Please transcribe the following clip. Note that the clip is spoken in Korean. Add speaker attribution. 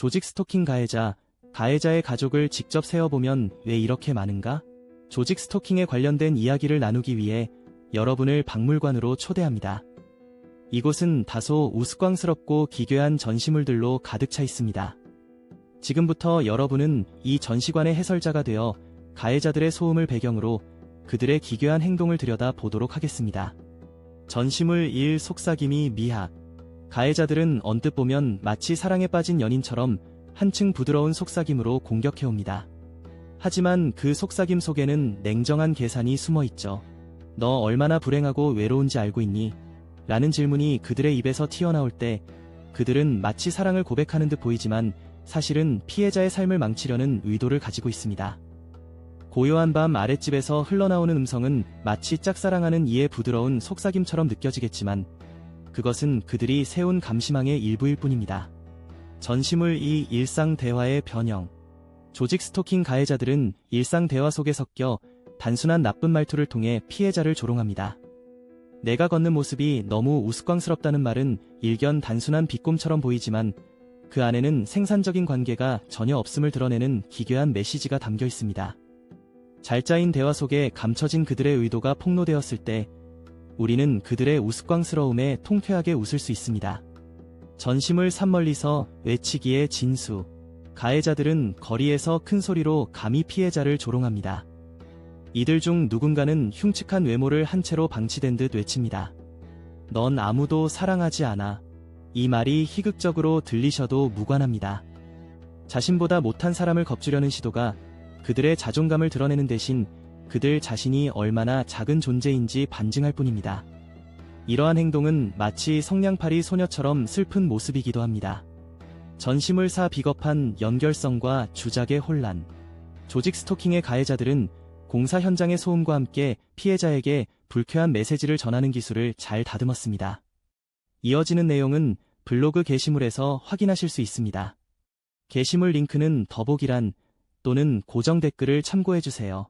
Speaker 1: 조직 스토킹 가해자, 가해자의 가족을 직접 세어보면 왜 이렇게 많은가? 조직 스토킹에 관련된 이야기를 나누기 위해 여러분을 박물관으로 초대합니다. 이곳은 다소 우스꽝스럽고 기괴한 전시물들로 가득 차 있습니다. 지금부터 여러분은 이 전시관의 해설자가 되어 가해자들의 소음을 배경으로 그들의 기괴한 행동을 들여다 보도록 하겠습니다. 전시물 1 속삭임이 미학 가해자들은 언뜻 보면 마치 사랑에 빠진 연인처럼 한층 부드러운 속삭임으로 공격해옵니다. 하지만 그 속삭임 속에는 냉정한 계산이 숨어 있죠. 너 얼마나 불행하고 외로운지 알고 있니? 라는 질문이 그들의 입에서 튀어나올 때 그들은 마치 사랑을 고백하는 듯 보이지만 사실은 피해자의 삶을 망치려는 의도를 가지고 있습니다. 고요한 밤 아랫집에서 흘러나오는 음성은 마치 짝사랑하는 이의 부드러운 속삭임처럼 느껴지겠지만 그것은 그들이 세운 감시망의 일부일 뿐입니다. 전시물 2 일상 대화의 변형 조직 스토킹 가해자들은 일상 대화 속에 섞여 단순한 나쁜 말투를 통해 피해자를 조롱합니다. 내가 걷는 모습이 너무 우스꽝스럽다는 말은 일견 단순한 비꼼처럼 보이지만 그 안에는 생산적인 관계가 전혀 없음을 드러내는 기괴한 메시지가 담겨 있습니다. 잘 짜인 대화 속에 감춰진 그들의 의도가 폭로되었을 때 우리는 그들의 우스꽝스러움에 통쾌하게 웃을 수 있습니다. 전심을 산 멀리서 외치기의 진수. 가해자들은 거리에서 큰 소리로 감히 피해자를 조롱합니다. 이들 중 누군가는 흉측한 외모를 한 채로 방치된 듯 외칩니다. 넌 아무도 사랑하지 않아. 이 말이 희극적으로 들리셔도 무관합니다. 자신보다 못한 사람을 겁주려는 시도가 그들의 자존감을 드러내는 대신 그들 자신이 얼마나 작은 존재인지 반증할 뿐입니다. 이러한 행동은 마치 성냥팔이 소녀처럼 슬픈 모습이기도 합니다. 전심을 사 비겁한 연결성과 주작의 혼란. 조직 스토킹의 가해자들은 공사 현장의 소음과 함께 피해자에게 불쾌한 메시지를 전하는 기술을 잘 다듬었습니다. 이어지는 내용은 블로그 게시물에서 확인하실 수 있습니다. 게시물 링크는 더보기란 또는 고정 댓글을 참고해주세요.